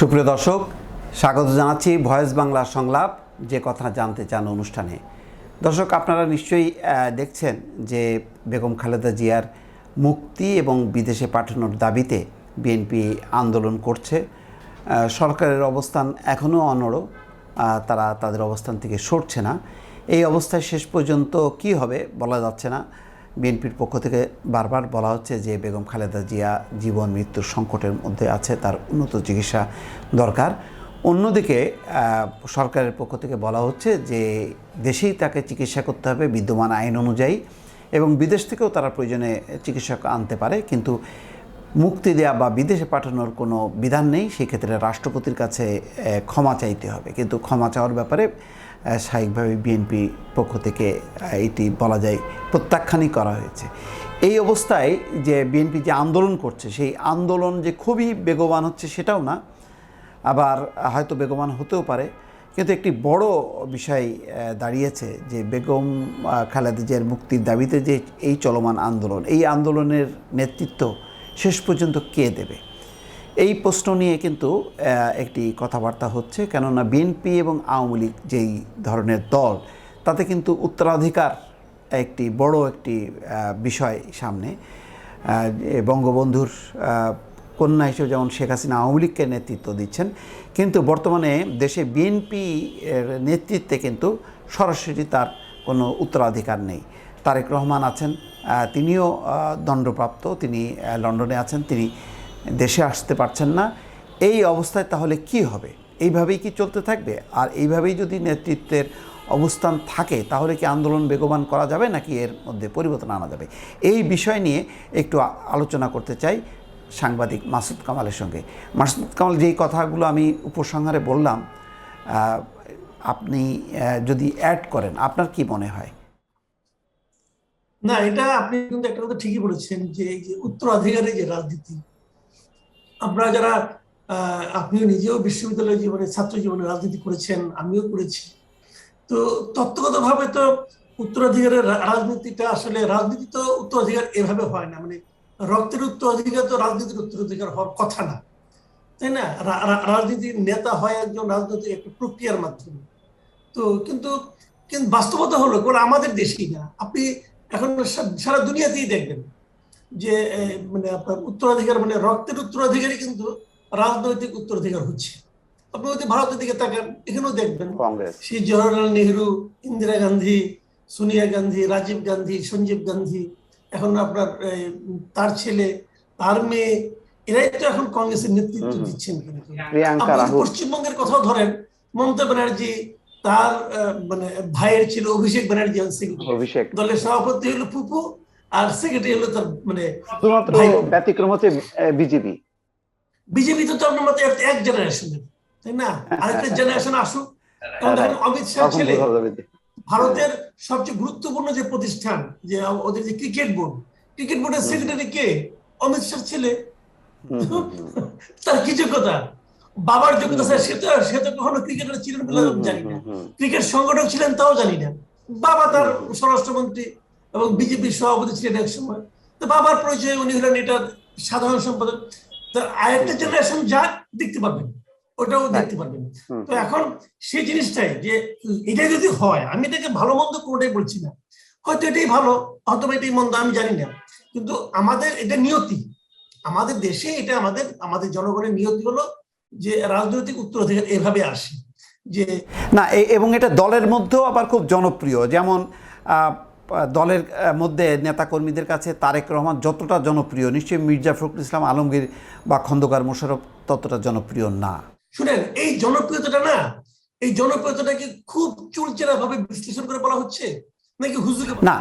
সুপ্রিয় দর্শক, স্বাগত জানাচ্ছি ভয়েস বাংলা সংলাপ, যে কথা জানতে চান অনুষ্ঠানে। দর্শক, আপনারা নিশ্চয়ই দেখছেন যে বেগম খালেদা জিয়ার মুক্তি এবং বিদেশে পাঠানোর দাবিতে বিএনপি আন্দোলন করছে। সরকারের অবস্থান এখনও অনড় তারা তাদের অবস্থান থেকে সরছে না। এই অবস্থায় শেষ পর্যন্ত কি হবে বলা যাচ্ছে না। বিএনপির পক্ষ থেকে বারবার বলা হচ্ছে যে বেগম খালেদা জিয়া জীবন, মৃত্যুর সংকটের মধ্যে আছে, তার উন্নত চিকিৎসা দরকার। অন্যদিকে সরকারের পক্ষ থেকে বলা হচ্ছে যে দেশেই তাকে চিকিৎসা করতে হবে বিদ্যমান আইন অনুযায়ী এবং বিদেশ থেকেও তারা প্রয়োজনে চিকিৎসক আনতে পারে, কিন্তু মুক্তি দেয়া বা বিদেশে পাঠানোর কোনো বিধান নেই। সেক্ষেত্রে রাষ্ট্রপতির কাছে ক্ষমা চাইতে হবে। কিন্তু ক্ষমা চাওয়ার ব্যাপারে স্বাভাবিকভাবে বিএনপি পক্ষ থেকে এটি বলা যায় প্রত্যাখ্যানই করা হয়েছে। এই অবস্থায় যে বিএনপি যে আন্দোলন করছে, সেই আন্দোলন যে খুবই বেগবান হচ্ছে সেটাও না। আবার হয়তো বেগবান হতেও পারে। কিন্তু একটি বড় বিষয় দাঁড়িয়েছে যে বেগম খালেদা জিয়ার মুক্তির দাবিতে যে এই চলমান আন্দোলন, এই আন্দোলনের নেতৃত্ব শেষ পর্যন্ত কে দেবে? এই প্রশ্ন নিয়ে কিন্তু একটি কথাবার্তা হচ্ছে, কেননা বিএনপি এবং আওয়ামী লীগ যেই ধরনের দল, তাতে কিন্তু উত্তরাধিকার একটি বড় একটি বিষয় সামনে। বঙ্গবন্ধুর কন্যা হিসেবে যেমন শেখ হাসিনা আওয়ামী লীগকে নেতৃত্ব দিচ্ছেন, কিন্তু বর্তমানে দেশে বিএনপি নেতৃত্বে কিন্তু সরাসরি তার কোনো উত্তরাধিকার নেই। তারেক রহমান আছেন তিনিও দণ্ডপ্রাপ্ত, তিনি লন্ডনে আছেন, তিনি দেশে আসতে পারছেন না, এই অবস্থায় তাহলে কি হবে? এইভাবেই কি চলতে থাকবে? আর এইভাবেই যদি নেতৃত্বের অবস্থান থাকে, তাহলে কি আন্দোলন বেগবান করা যাবে নাকি এর মধ্যে পরিবর্তন আনা যাবে? এই বিষয় নিয়ে একটু আলোচনা করতে চাই সাংবাদিক মাসুদ কামালের সঙ্গে। মাসুদ কামাল, যেই কথাগুলো আমি উপসংহারে বললাম আপনি যদি অ্যাড করেন, আপনার কি মনে হয়? না, এটা আপনি কিন্তু একটা কথা ঠিকই বলেছেন যে উত্তরাধিকারের যে রাজনীতি আমরা যারা আপনিও নিজেও বিশ্ববিদ্যালয় জীবনে, ছাত্র জীবনে রাজনীতি করেছেন, আমিও করেছি। তো তত্ত্বগতভাবে তো উত্তরাধিকারের রাজনীতিটা আসলে, রাজনীতি তো উত্তরাধিকার এভাবে হয় না। মানে রক্তের উত্তরাধিকার তো রাজনীতির উত্তরাধিকার হওয়ার কথা না। তাই না? রাজনীতির নেতা হয় একজন রাজনৈতিক একটা প্রক্রিয়ার মাধ্যমে। তো কিন্তু কিন্তু বাস্তবতা হলো আমাদের দেশেই না। আপনি এখন সারা দুনিয়াতেই দেখবেন। যে মানে আপনার উত্তরাধিকার মানে রক্তের উত্তরাধিকারই কিন্তু রাজনৈতিক উত্তরাধিকার হচ্ছে। আপনি যদি ভারতের দিকে তাকান এখানেও দেখবেন শ্রী জওয়াহরলাল নেহরু ইন্দিরা গান্ধী সোনিয়া গান্ধী রাজীব গান্ধী সঞ্জীব গান্ধী এখন আপনার তার ছেলে তার মেয়ে এরাই তো এখন কংগ্রেসের নেতৃত্ব। দিচ্ছেন আপনি পশ্চিমবঙ্গের কথাও ধরেন মমতা ব্যানার্জি তার মানে ভাইয়ের ছিল অভিষেক ব্যানার্জি দলের সভাপতি হলো ফুপু আর সেক্রেটারি হলো তার মানে শুধুমাত্র ব্যতিক্রম হচ্ছে বিজেপি। বিজেপি তো এক- জেনারেশনের তাই না? আরেকটা জেনারেশন আসুক কারণ দেখেন অমিত শাহ ছেলে ভারতের সবচেয়ে গুরুত্বপূর্ণ যে প্রতিষ্ঠান যে ওদের যে ক্রিকেট বোর্ড ক্রিকেট বোর্ডের সেক্রেটারি কে? অমিত শাহ ছেলে। তার কি যোগ্যতা? বাবার যোগ্যতা সে তো সে তো কখনো ক্রিকেটার ছিলেন বলে জানি না। ক্রিকেট সংগঠক ছিলেন তাও জানি না। বাবা তার স্বরাষ্ট্রমন্ত্রী। এবং বিজেপির সভাপতি ছিলেন এক সময়। তো বাবার পরিচয় উনি হলেন এটা সাধারণ সম্পাদক। তো আরেকটা জেনারেশন যা দেখতে পারবেন। ওটাও দেখতে পারবেন। তো এখন সেই জিনিসটাই যে এটা যদি হয় আমি এটাকে ভালো মন্দ কোনোটাই বলছি না। হয়তো এটাই ভালো হয়তো এটাই মন্দ আমি জানি না। কিন্তু আমাদের এটা নিয়তি। আমাদের দেশে এটা আমাদের আমাদের জনগণের নিয়তি হলো যে রাজনৈতিক উত্তরাধিকার এভাবে আসে। যে না এবং এটা দলের মধ্যেও আবার খুব জনপ্রিয়। যেমন আহ, দলের মধ্যে নেতাকর্মীদের কাছে তারেক রহমান যতটা জনপ্রিয় নিশ্চয়ই মির্জা ফখরুল ইসলাম আলমগীর বা খন্দকার মোশারফ ততটা জনপ্রিয় না। শুনেন এই জনপ্রিয়তাটা না এই জনপ্রিয়তাটাকে খুব চুলচেরা ভাবে বিশ্লেষণ করে বলা হচ্ছে? নাকি হুজুরে না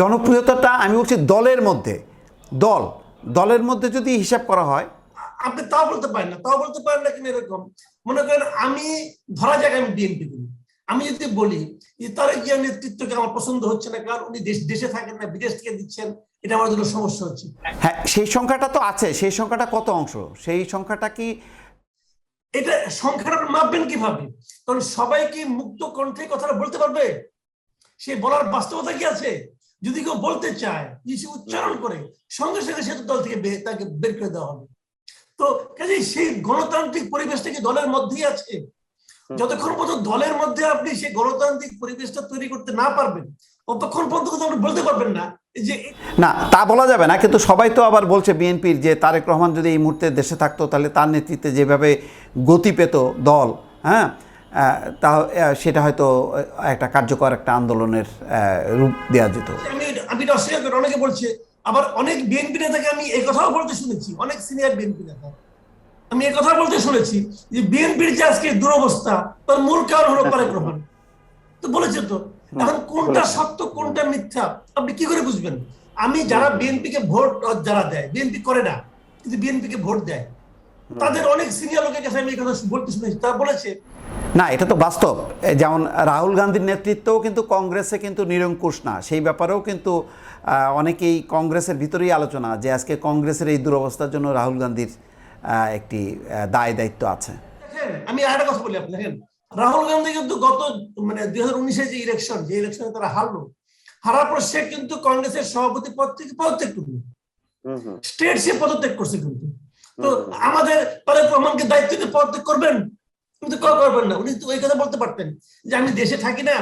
জনপ্রিয়তাটা আমি বলছি দলের মধ্যে। দল দলের মধ্যে যদি হিসাব করা হয় আপনি তাও বলতে পারেন না তাও বলতে পারেন না কিনা এরকম। মনে করেন আমি ধরা যাক আমি বিএনপি করি। আমি যদি বলি যে তার গিয়া নেতৃত্বকে আমার পছন্দ হচ্ছে না কারণ উনি দেশ দেশে থাকেন না বিদেশ থেকে দিচ্ছেন এটা আমার জন্য সমস্যা হচ্ছে। হ্যাঁ সেই সংখ্যাটা তো আছে সেই সংখ্যাটা কত অংশ? সেই সংখ্যাটা কি? এটা সংখ্যাটা মাপবেন কীভাবে? কারণ সবাই কি মুক্ত কণ্ঠে কথাটা বলতে পারবে? সে বলার বাস্তবতা কি আছে? যদি কেউ বলতে চায় যে সে উচ্চারণ করে সঙ্গে সঙ্গে সে দল থেকে তাকে বের করে দেওয়া হবে। তো কাজে সেই গণতান্ত্রিক পরিবেশটা কি দলের মধ্যেই আছে। যতক্ষণ পর্যন্ত দলের মধ্যে আপনি সেই গণতান্ত্রিক পরিবেশটা তৈরি করতে না পারবেন ততক্ষণ পর্যন্ত আপনি বলতে পারবেন না যে না তা বলা যাবে না কিন্তু সবাই তো আবার বলছে বিএনপির যে তারেক রহমান যদি এই মুহূর্তে দেশে থাকতো তাহলে তার নেতৃত্বে যেভাবে গতি পেত দল হ্যাঁ তা সেটা হয়তো একটা কার্যকর একটা আন্দোলনের রূপ দেওয়া যেত। আমি আমি অস্বীকার করি অনেকে বলছে আবার অনেক বিএনপি নেতাকে আমি এই কথাও বলতে শুনেছি অনেক সিনিয়র বিএনপি নেতা। আমি এই কথা বলতে শুনেছি যে বিএনপির যে আজকে দুরবস্থা তার মূল কারণ হলো তারেক রহমান তো বলেছে তো এখন কোনটা সত্য কোনটা মিথ্যা আপনি কি করে বুঝবেন? আমি যারা বিএনপি কে ভোট যারা দেয় বিএনপি করে না কিন্তু বিএনপি কে ভোট দেয় তাদের অনেক সিনিয়র লোকের কাছে আমি এই কথা বলতে শুনেছি তারা বলেছে না এটা তো বাস্তব। যেমন রাহুল গান্ধীর নেতৃত্বও কিন্তু কংগ্রেসে কিন্তু নিরঙ্কুশ না। সেই ব্যাপারেও কিন্তু অনেকেই কংগ্রেসের ভিতরেই আলোচনা যে আজকে কংগ্রেসের এই দুরবস্থার জন্য রাহুল গান্ধীর একটি দায় দায়িত্ব আছে। দেখেন আমি আরেকটা কথা বলি আপনি রাহুল গান্ধী কিন্তু গত মানে দুই হাজার উনিশে যে ইলেকশন যে ইলেকশনে তারা হারলো হারার পর সে কিন্তু কংগ্রেসের সভাপতি পদ থেকে পদত্যাগ করল। হুম হুম। স্টেট সে পদত্যাগ করছে কিন্তু। তো আমাদের তারেক রহমানকে দায়িত্ব দিয়ে পদত্যাগ করবেন? কিন্তু কেউ করবেন না। উনি তো ওই কথা বলতে পারতেন যে আমি দেশে থাকি না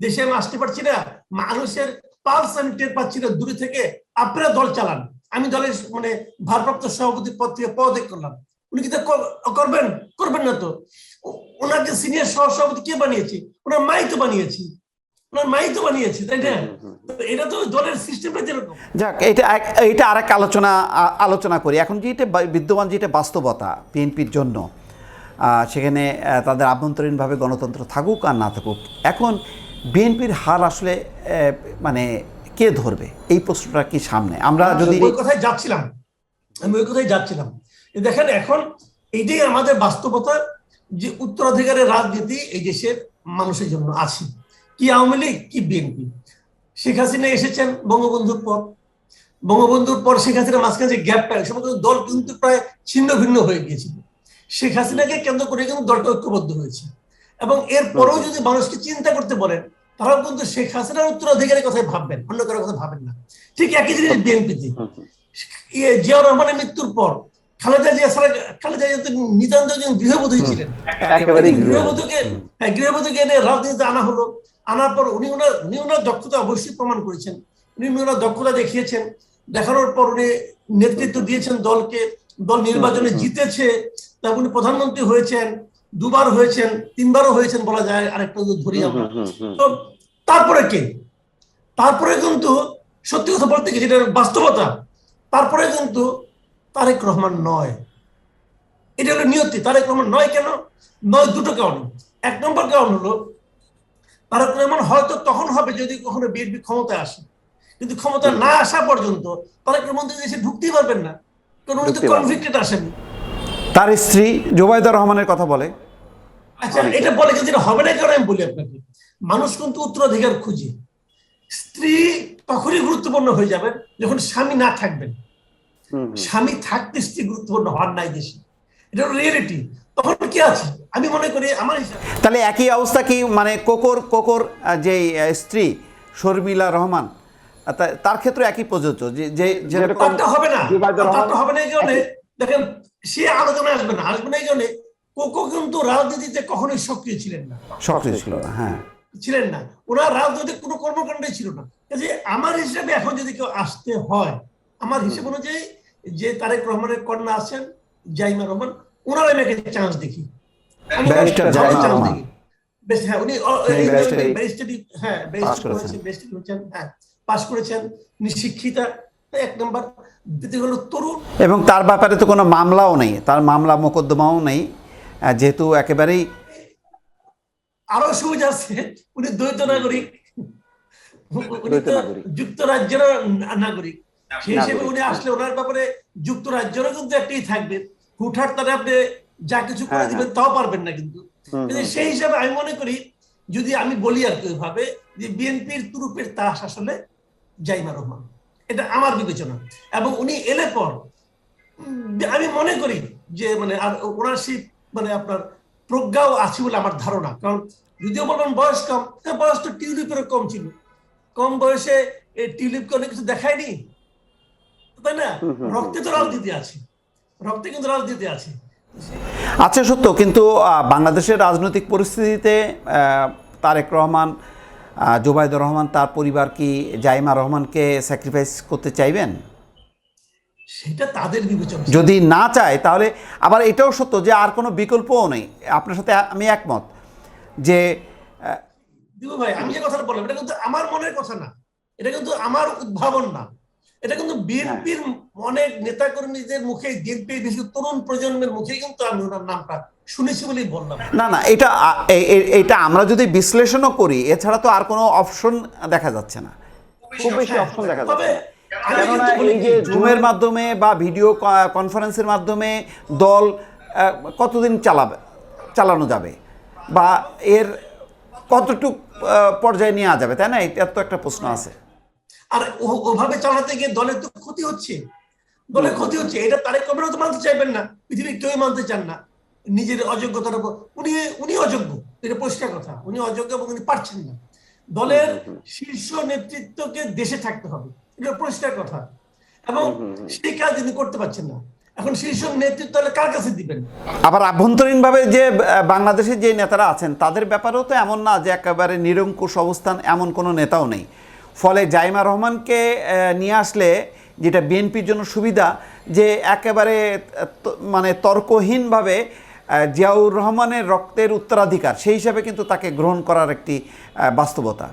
দেশে আমি আসতে পারছি না মানুষের পালস আমি টের পাচ্ছি না দূরে থেকে আপনারা দল চালান। আমি দলের মানে ভারপ্রাপ্ত সভাপতি পদ থেকে পদত্যাগ করলাম। উনি কি করবেন? করবেন না তো। ওনাকে সিনিয়র সহ সভাপতি কে বানিয়েছে? ওনার মাই তো বানিয়েছি। যাক এটা এটা আরেক আলোচনা আলোচনা করি। এখন যেটা বিদ্যমান যেটা বাস্তবতা বিএনপির জন্য সেখানে তাদের আভ্যন্তরীণভাবে গণতন্ত্র থাকুক আর না থাকুক এখন বিএনপির হার আসলে মানে কে ধরবে? এই প্রশ্নটা কি সামনে? আমরা যদি ওই কথায় যাচ্ছিলাম। আমি ওই কথায় যাচ্ছিলাম। দেখেন এখন এইটাই আমাদের বাস্তবতা যে উত্তরাধিকারের রাজনীতি এই দেশের মানুষের জন্য আছে। কি আওয়ামী লীগ কি বিএনপি। শেখ হাসিনা এসেছেন বঙ্গবন্ধুর পর। বঙ্গবন্ধুর পর শেখ হাসিনা মাঝখানে যে গ্যাপটা সময় কিন্তু দল কিন্তু প্রায় ছিন্ন ভিন্ন হয়ে গিয়েছিল। শেখ হাসিনাকে কেন্দ্র করে কিন্তু দলটা ঐক্যবদ্ধ হয়েছে। এবং এরপরেও যদি মানুষকে চিন্তা করতে বলেন তারাও কিন্তু শেখ হাসিনার উত্তরাধিকারের কথাই ভাববেন অন্য কারও কথা ভাবেন না। ঠিক একই জিনিস বিএনপিতে। হুম। ইয়ে জিয়াউর রহমানের মৃত্যুর পর খালেদা জিয়া ছাড়া খালেদা জিয়া তো নিতান্ত একজন গৃহবধূ ছিলেন। গৃহবধূকে হ্যাঁ গৃহবধূকে এনে রাজনীতিতে আনা হলো। আনার পর উনি ওনার উনি ওনার দক্ষতা অবশ্যই প্রমাণ করেছেন। উনি ওনার দক্ষতা দেখিয়েছেন। দেখানোর পর উনি নেতৃত্ব দিয়েছেন দলকে। দল নির্বাচনে জিতেছে। তারপর উনি প্রধানমন্ত্রী হয়েছেন। দুবার হয়েছেন তিনবারও হয়েছেন বলা যায় আরেকটা যদি ধরি আমরা। তো তারপরে কে? তারপরে কিন্তু সত্যি কথা বলতে কি যেটা বাস্তবতা? তারপরে কিন্তু তারেক রহমান নয়। এটা হলো নিয়তি। তারেক রহমান নয় কেন? নয় দুটো কারণ। এক নম্বর কারণ হলো তারেক রহমান হয়তো তখন হবে যদি কখনো বিএনপি ক্ষমতায় আসে। কিন্তু ক্ষমতা না আসা পর্যন্ত তারেক রহমান তো দেশে ঢুকতেই পারবেন না। কারণ উনি তো কনভিক্টেড আসেনি তার স্ত্রী জোবায়দা রহমানের কথা বলে। আচ্ছা এটা বলে এটা হবে না কেন আমি বলি আপনাকে মানুষ কিন্তু উত্তরাধিকার খুঁজে। স্ত্রী তখনই গুরুত্বপূর্ণ হয়ে যাবেন যখন স্বামী না থাকবেন। স্বামী থাকতে স্ত্রী গুরুত্বপূর্ণ হওয়ার নাই দেশে। এটা রিয়েলিটি তখন কি আছে? আমি মনে করি আমার হিসাবে তাহলে একই অবস্থা কি মানে কোকর কোকর যে স্ত্রী শর্মিলা রহমান তার ক্ষেত্রে একই প্রযোজ্য যে যে হবে না। হবে না এই কারণে। দেখেন সে আলোচনা আসবে না আসবে না এই কারণে কোকো কিন্তু রাজনীতিতে কখনোই সক্রিয় ছিলেন না। সক্রিয় ছিল না হ্যাঁ। ছিলেন না। ওনার রাজনৈতিক কোনো কর্মকাণ্ডই ছিল না। কাজে আমার হিসেবে এখন যদি কেউ আসতে হয় আমার হিসেব অনুযায়ী যে তারেক রহমানের কন্যা আছেন জাইমা রহমান ওনার আমি একটা চান্স দেখি। বেশ হ্যাঁ উনি হ্যাঁ, হ্যাঁ পাস করেছেন। হ্যাঁ পাস উনি শিক্ষিতা এক নম্বর দ্বিতীয় হলো তরুণ। এবং তার ব্যাপারে তো কোনো মামলাও নেই তার মামলা মোকদ্দমাও নেই যেহেতু একেবারেই আরও সুবিধা আছে উনি দ্বৈত নাগরিক। যুক্তরাজ্যের নাগরিক। সেই হিসেবে উনি হ্যাঁ। আসলে ওনার ব্যাপারে যুক্তরাজ্যেরও কিন্তু একটাই থাকবে। হুটহাট তারা আপনি যা কিছু করে হ্যাঁ, দিবেন তাও পারবেন না কিন্তু। কিন্তু সেই হিসাবে আমি মনে করি যদি আমি বলি আর কি ওইভাবে যে বিএনপির তুরুপের তাস আসলে জাইমা রহমান। এটা আমার বিবেচনা। এবং উনি এলে পর আমি মনে করি যে মানে আর ওনার সেই মানে আপনার প্রজ্ঞাও আছে বলে আমার ধারণা। কারণ যদিও বলবেন বয়স কম হ্যাঁ, বয়স তো টিউলিপেরও কম ছিল। কম বয়সে এই টিউলিপকে অনেক কিছু দেখায়নি। তাই না। রক্তে তো রাজনীতি আছে। রক্তে কিন্তু রাজনীতি আছে। আচ্ছা সত্য কিন্তু বাংলাদেশের রাজনৈতিক পরিস্থিতিতে আহ, তারেক রহমান আহ, জোবাইদুর রহমান তার পরিবার কি জাইমা রহমানকে স্যাক্রিফাইস করতে চাইবেন? সেটা তাদের বিবেচনা। যদি না চায় তাহলে আবার এটাও সত্য যে আর কোনো বিকল্পও নেই। আপনার সাথে আমি একমত যে ভাই আমি যে কথাটা বললাম এটা কিন্তু আমার মনের কথা না। এটা কিন্তু আমার উদ্ভাবন না। এটা কিন্তু বিএনপির অনেক নেতাকর্মীদের মুখে বিএনপির বিশেষ তরুণ প্রজন্মের মুখে কিন্তু আমি ওনার নামটা শুনেছি বলেই বললাম। না না এটা এটা আমরা যদি বিশ্লেষণও করি এছাড়া তো আর কোনো অপশন দেখা যাচ্ছে না। খুব বেশি অপশন দেখা যাচ্ছে কেননা এই যে জুমের মাধ্যমে বা ভিডিও কনফারেন্সের মাধ্যমে দল কতদিন চালাবে চালানো যাবে বা এর কতটুক পর্যায়ে নেওয়া যাবে তাই না? এটার তো একটা প্রশ্ন আছে। আর ওভাবে চালাতে গিয়ে দলের তো ক্ষতি হচ্ছে। দলের ক্ষতি হচ্ছে। এটা তারেক রহমানও তো মানতে চাইবেন না। পৃথিবীর কেউ মানতে চান না। নিজের অযোগ্যতার উপর। উনি উনি অযোগ্য এটা পরিষ্কার কথা। উনি অযোগ্য এবং উনি পারছেন না। দলের শীর্ষ নেতৃত্বকে দেশে থাকতে হবে। এটা পরিষ্কার কথা। এবং সেই কাজ তিনি করতে পারছেন না। এখন শীর্ষ নেতৃত্ব তাহলে কার কাছে দিবেন? আবার আভ্যন্তরীণভাবে যে বাংলাদেশের যে নেতারা আছেন তাদের ব্যাপারেও তো এমন না যে একেবারে নিরঙ্কুশ অবস্থান এমন কোনো নেতাও নেই। ফলে জাইমা রহমানকে আহ, নিয়ে আসলে যেটা বিএনপির জন্য সুবিধা যে একেবারে মানে তর্কহীনভাবে জিয়াউর রহমানের রক্তের উত্তরাধিকার সেই হিসাবে কিন্তু তাকে গ্রহণ করার একটি আহ, বাস্তবতা।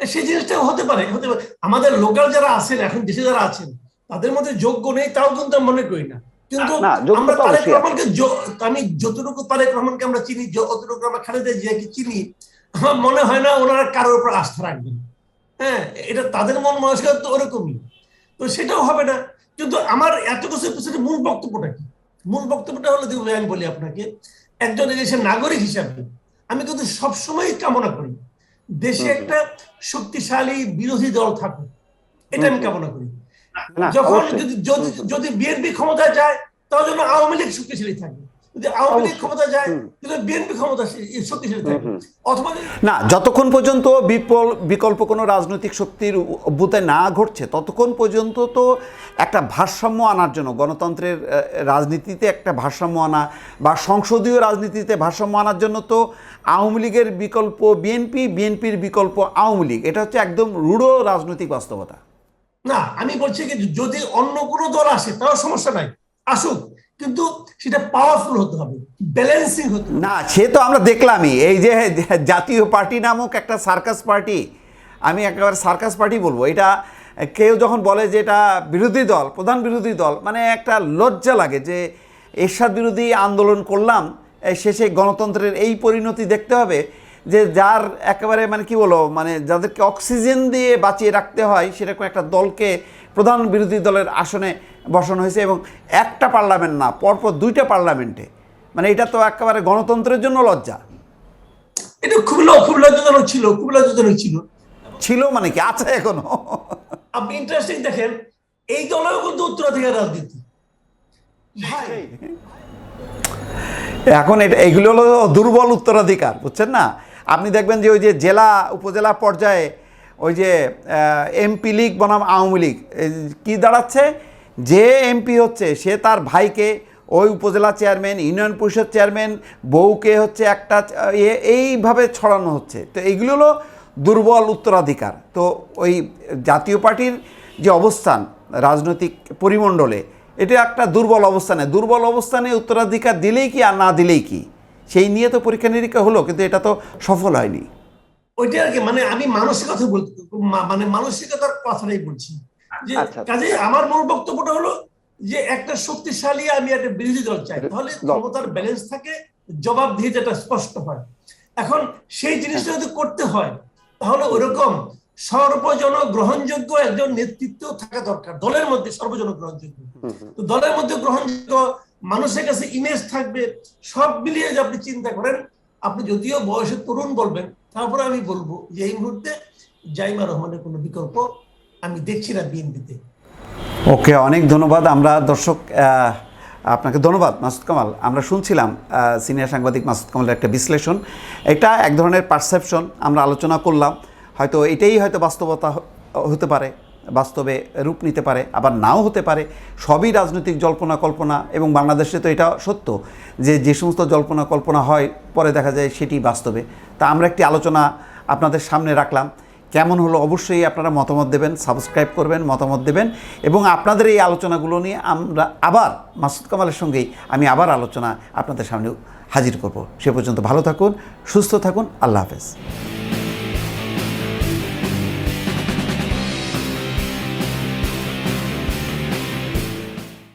সেই জিনিসটা হতে পারে হতে পারে। আমাদের লোকাল যারা আছেন এখন দেশে যারা আছেন তাদের মধ্যে যোগ্য নেই তাও কিন্তু আমি মনে করি না। কিন্তু আমরা তারেক রহমানকে আমি যতটুকু তারেক রহমানকে আমরা চিনি যতটুকু আমরা খালেদা জিয়াকে চিনি আমার মনে হয় না ওনারা কারোর উপর আস্থা রাখবেন। হ্যাঁ এটা তাদের মন মানসিকতা তো ওরকমই। তো সেটাও হবে না। কিন্তু আমার এত কিছু পিছনে মূল বক্তব্যটা কি? মূল বক্তব্যটা হলো দিব আমি বলি আপনাকে একজন দেশের নাগরিক হিসাবে আমি কিন্তু সবসময় কামনা করি দেশে একটা শক্তিশালী বিরোধী দল থাকুক এটা আমি কামনা করি। যখন যদি যদি যদি বিএনপি ক্ষমতায় যায় তাহলে যেন আওয়ামী লীগ শক্তিশালী থাকে না যতক্ষণ পর্যন্ত বিপল বিকল্প কোনো রাজনৈতিক শক্তির অভ্যুদয় না ঘটছে ততক্ষণ পর্যন্ত তো একটা ভারসাম্য আনার জন্য গণতন্ত্রের রাজনীতিতে একটা ভারসাম্য আনা বা সংসদীয় রাজনীতিতে ভারসাম্য আনার জন্য তো আওয়ামী লীগের বিকল্প বিএনপি বিএনপির বিকল্প আওয়ামী লীগ। এটা হচ্ছে একদম রূঢ় রাজনৈতিক বাস্তবতা। না আমি বলছি কি যদি অন্য কোনো দল আসে তাও সমস্যা নাই। আসুক। কিন্তু সেটা পাওয়ারফুল হতে হবে ব্যালেন্সিং হতে না, সে তো আমরা দেখলামই। এই যে জাতীয় পার্টি নামক একটা সার্কাস পার্টি আমি একেবারে সার্কাস পার্টি বলব। এটা কেউ যখন বলে যে এটা বিরোধী দল, প্রধান বিরোধী দল মানে একটা লজ্জা লাগে যে এরশাদ বিরোধী আন্দোলন করলাম শেষে গণতন্ত্রের এই পরিণতি দেখতে হবে যে যার একেবারে মানে কি বলো মানে যাদেরকে অক্সিজেন দিয়ে বাঁচিয়ে রাখতে হয়, সেরকম একটা দলকে প্রধান বিরোধী দলের আসনে বসানো হয়েছে এবং একটা পার্লামেন্ট না পরপর দুইটা পার্লামেন্টে। মানে এটা তো একেবারে গণতন্ত্রের জন্য লজ্জা। এটা খুব খুব লজ্জাজনক ছিল খুব লজ্জাজনক ছিল। ছিল মানে কি? আছে এখনও? আপনি ইন্টারেস্টিং দেখেন এই দলেও কিন্তু উত্তরাধিকার রাজনীতি। ভাই। এখন এটা এগুলো হলো দুর্বল উত্তরাধিকার বুঝছেন না? আপনি দেখবেন যে ওই যে জেলা উপজেলা পর্যায়ে ওই যে এমপি লীগ বনাম আওয়ামী লীগ এই কি দাঁড়াচ্ছে? যে এমপি হচ্ছে, সে তার ভাইকে ওই উপজেলা চেয়ারম্যান, ইউনিয়ন পরিষদ চেয়ারম্যান, বউকে হচ্ছে একটা এইভাবে ছড়ানো হচ্ছে। তো এইগুলো হলো দুর্বল উত্তরাধিকার। তো ওই জাতীয় পার্টির যে অবস্থান, রাজনৈতিক পরিমণ্ডলে, এটা একটা দুর্বল অবস্থানে। দুর্বল অবস্থানে উত্তরাধিকার দিলেই কি আর না দিলেই কি? সেই নিয়ে তো পরীক্ষা নিরীক্ষা হলো, কিন্তু এটা তো সফল হয়নি। ওইটা আর কি মানে আমি মানসিকতা মানে মানসিকতার কথাটাই বলছি। কাজে আমার মূল বক্তব্যটা হলো যে একটা শক্তিশালী আমি একটা বিরোধী দল চাই। তাহলে ক্ষমতার ব্যালেন্স থাকে জবাবদিহিতাটা স্পষ্ট হয়। এখন সেই জিনিসটা যদি করতে হয় তাহলে ওরকম সর্বজন গ্রহণযোগ্য একজন নেতৃত্ব থাকা দরকার। দলের মধ্যে সর্বজন গ্রহণযোগ্য। তো দলের মধ্যে গ্রহণযোগ্য মানুষের কাছে ইমেজ থাকবে সব মিলিয়ে যে আপনি চিন্তা করেন আপনি যদিও বয়সে তরুণ বলবেন তারপরে আমি বলব যে এই মুহূর্তে জাইমা রহমানের কোনো বিকল্প আমি দেখছি না বিএনপিতে। ওকে, অনেক ধন্যবাদ। আমরা দর্শক আপনাকে ধন্যবাদ, মাসুদ কামাল। আমরা শুনছিলাম সিনিয়র সাংবাদিক মাসুদ কামালের একটা বিশ্লেষণ। এটা এক ধরনের পারসেপশন আমরা আলোচনা করলাম। হয়তো এটাই হয়তো বাস্তবতা হতে পারে, বাস্তবে রূপ নিতে পারে, আবার নাও হতে পারে। সবই রাজনৈতিক জল্পনা কল্পনা এবং বাংলাদেশে তো এটা সত্য যে যে সমস্ত জল্পনা কল্পনা হয়, পরে দেখা যায় সেটি বাস্তবে। তা আমরা একটি আলোচনা আপনাদের সামনে রাখলাম। কেমন হলো অবশ্যই আপনারা মতামত দেবেন সাবস্ক্রাইব করবেন, মতামত দেবেন এবং আপনাদের এই আলোচনাগুলো নিয়ে আমরা আবার মাসুদ কামালের সঙ্গেই আমি আবার আলোচনা আপনাদের সামনে হাজির করব। সে পর্যন্ত ভালো থাকুন, সুস্থ থাকুন, আল্লাহ হাফেজ।